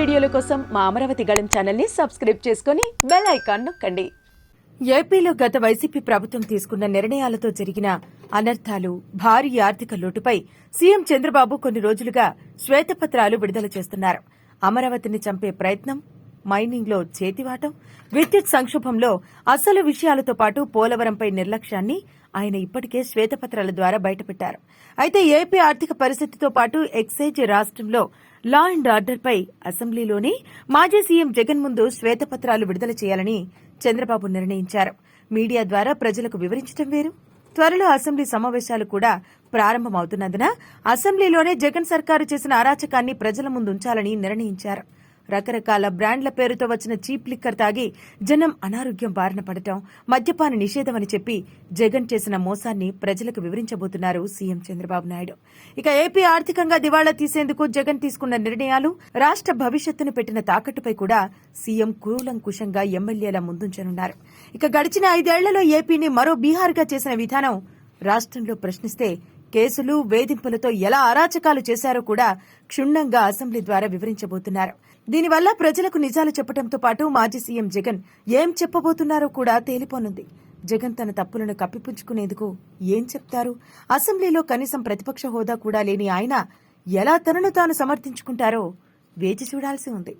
కోసం మా అమరావతి గళం ఛానల్ని సబ్స్క్రైబ్ చేసుకుని బెల్ ఐకాన్ నొక్కండి. ఏపీలో గత వైసీపీ ప్రభుత్వం తీసుకున్న నిర్ణయాలతో జరిగిన అనర్థాలు భారీ ఆర్థిక లోటుపై సీఎం చంద్రబాబు కొన్ని రోజులుగా శ్వేతపత్రాలు విడుదల చేస్తున్నారు. అమరావతిని చంపే ప్రయత్నం మైనింగ్లో చేతివాటం విద్యుత్ సంక్షోభంలో అసలు విషయాలతో పాటు పోలవరంపై నిర్లక్ష్యాన్ని ఆయన ఇప్పటికే శ్వేతపత్రాల ద్వారా బయటపెట్టారు. అయితే ఏపీ ఆర్థిక పరిస్థితితో పాటు ఎక్సైజ్ రాష్ట్రంలో లా అండ్ ఆర్డర్పై అసెంబ్లీలోనే మాజీ సీఎం జగన్ ముందు శ్వేతపత్రాలు విడుదల చేయాలని చంద్రబాబు నిర్ణయించారు. మీడియా ద్వారా ప్రజలకు వివరించడం వేరు. త్వరలో అసెంబ్లీ సమావేశాలు కూడా ప్రారంభమవుతున్నందున అసెంబ్లీలోనే జగన్ సర్కారు చేసిన అరాచకాన్ని ప్రజల ముందు ఉంచాలని నిర్ణయించారు. రకరకాల బ్రాండ్ల పేరుతో వచ్చిన చీప్ లిక్కర్ తాగి జనం అనారోగ్యం బారిన పడటం మద్యపాన నిషేధం అని చెప్పి జగన్ చేసిన మోసాన్ని ప్రజలకు వివరించబోతున్నారు సీఎం చంద్రబాబు నాయుడు. ఇక ఏపీ ఆర్థికంగా దివాళా తీసేందుకు జగన్ తీసుకున్న నిర్ణయాలు రాష్ట్ర భవిష్యత్తును పెట్టిన తాకట్టుపై కూడా సీఎం కూలంకుషంగా ఎమ్మెల్యేల ముందుంచనున్నారు. ఇక గడిచిన ఐదేళ్ళలో ఏపీని మరో బీహార్గా చేసిన విధానం రాష్ట్రంలో ప్రశ్నిస్తే కేసులు వేధింపులతో ఎలా అరాచకాలు చేశారో కూడా క్షుణ్ణంగా అసెంబ్లీ ద్వారా వివరించబోతున్నారు. దీనివల్ల ప్రజలకు నిజాలు చెప్పడంతో పాటు మాజీ సీఎం జగన్ ఏం చెప్పబోతున్నారో కూడా తేలిపోనుంది. జగన్ తన తప్పులను కప్పిపుంచుకునేందుకు ఏం చెప్తారు? అసెంబ్లీలో కనీసం ప్రతిపక్ష హోదా కూడా లేని ఆయన ఎలా తనను తాను సమర్థించుకుంటారో వేచి చూడాల్సి ఉంది.